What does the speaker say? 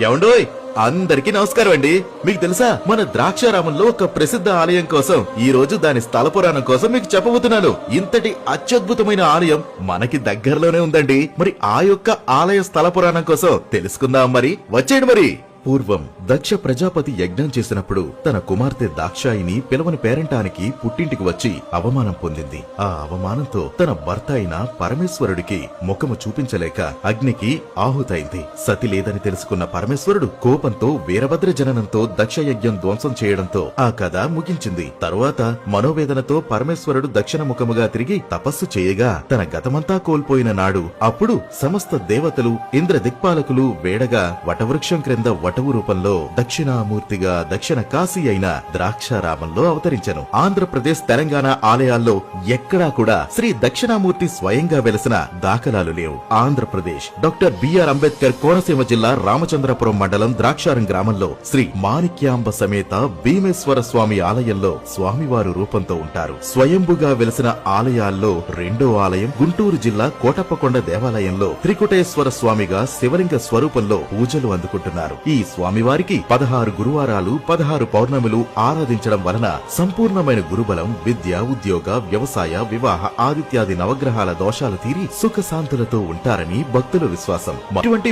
ఎవండోయ్ అందరికీ నమస్కారం అండి. మీకు తెలుసా? మన ద్రాక్షారామంలో ఒక ప్రసిద్ధ ఆలయం కోసం ఈ రోజు దాని స్థల పురాణం కోసం మీకు చెప్పబోతున్నాను. ఇంతటి అత్యద్భుతమైన ఆలయం మనకి దగ్గరలోనే ఉందండి. మరి ఆ యొక్క ఆలయ స్థల పురాణం కోసం తెలుసుకుందాం మరి. వచ్చేయండి మరి. పూర్వం దక్ష ప్రజాపతి యజ్ఞం చేసినప్పుడు తన కుమార్తె దాక్షాయిని పిలవని పేరంటానికి పుట్టింటికి వచ్చి అవమానం పొందింది. ఆ అవమానంతో తన భర్త అయిన పరమేశ్వరుడికి ముఖము చూపించలేక అగ్నికి ఆహుతైంది. సతి లేదని తెలుసుకున్న పరమేశ్వరుడు కోపంతో వీరభద్ర జననంతో దక్ష యజ్ఞం ధ్వంసం చేయడంతో ఆ కథ ముగించింది. తరువాత మనోవేదనతో పరమేశ్వరుడు దక్షిణ ముఖముగా తిరిగి తపస్సు చేయగా తన గతమంతా కోల్పోయిన నాడు అప్పుడు సమస్త దేవతలు ఇంద్ర దిక్పాలకులు వేడగా వటవృక్షం క్రింద అటవు రూపంలో దక్షిణామూర్తిగా దక్షిణ కాశీ అయిన ద్రాక్షారామంలో అవతరించను. ఆంధ్రప్రదేశ్ తెలంగాణ ఆలయాల్లో ఎక్కడా కూడా శ్రీ దక్షిణామూర్తి స్వయంగా వెలసిన దాఖలాలు లేవు. ఆంధ్రప్రదేశ్ డాక్టర్ బిఆర్ అంబేద్కర్ కోనసీమ జిల్లా రామచంద్రపురం మండలం ద్రాక్షారం గ్రామంలో శ్రీ మాణిక్యాంబ సమేత భీమేశ్వర స్వామి ఆలయంలో స్వామివారు రూపంతో ఉంటారు. స్వయంభుగా వెలసిన ఆలయాల్లో రెండో ఆలయం గుంటూరు జిల్లా కోటప్పకొండ దేవాలయంలో త్రికుటేశ్వర స్వామిగా శివలింగ స్వరూపంలో పూజలు అందుకుంటున్నారు. ఈ స్వామివారికి పదహారు గురువారాలు పదహారు పౌర్ణములు ఆరాధించడం వలన సంపూర్ణమైన గురుబలం విద్య ఉద్యోగ వ్యవసాయ వివాహ ఆదిత్యాది నవగ్రహాల దోషాలు తీరి సుఖశాంతులతో ఉంటారని భక్తుల విశ్వాసం. అటువంటి